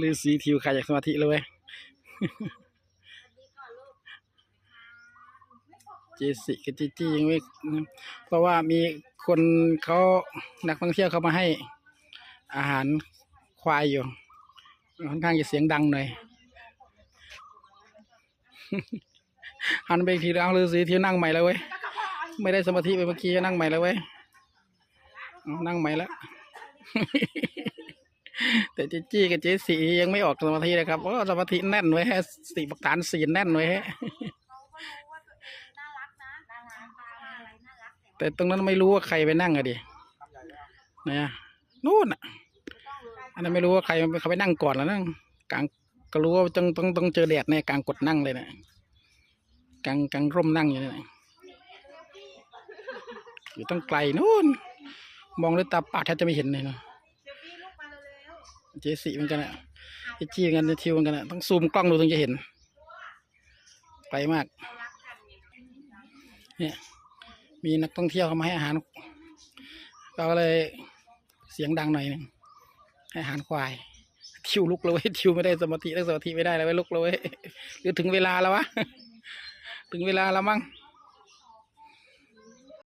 ลือสีทิวใครจากสมาธิเลยเว้ยเจสิกับจีจี้ยังไม่เพราะว่ามีคนเขานักท่องเที่ยวเขามาให้อาหารควายอยู่ค่อนข้างจะเสียงดังหน่อยหันไปอีกทีแล้วลือสีทิวนั่งใหม่แล้วเว้ยไม่ได้สมาธิไปเมื่อกี้นั่งใหม่แล้วเว้ยเอานั่งใหม่แล้ว แต่เจจี้กับเจสียังไม่ออกสมาธิเลยครับโอ้สมาธิแน่นไว้ฮะสติปัฏฐานสีแน่นไว้ฮะน่ารักนะน่ารักปลาอะไรน่ารักแต่ตรงนั้นไม่รู้ว่าใครไปนั่งอะดินะนู่นอะอันนั้นไม่รู้ว่าใครเขาไปนั่งก่อนแล้วนั่งกลางก็รู้ว่าต้องต้องต้องเจอแดดเนี่ยกลางกดนั่งเลยนะกลางกลางร่มนั่งอยู่เนี่ยอยู่ต้องไกลนู่น มองด้วยตาเปล่าแทบจะไม่เห็นเลยเนาะ เดี๋ยวพี่ลูกมาเร็ว เจสีเหมือนกันอะเจจี้เหมือนกันเจทิวเหมือนกันอะต้องซูมกล้องดูถึงจะเห็นไกลมาก เนี่ย มีนักท่องเที่ยวเขามาให้อาหารเราก็เลยเสียงดังหน่อยหนึงให้อาหารควาย ทิวลุกเลยทิวไม่ได้สมาธิได้สมาธิไม่ได้แล้วเว้ยลุกเลยหรือถึงเวลาแล้ววะ ถึงเวลาแล้วมั้ง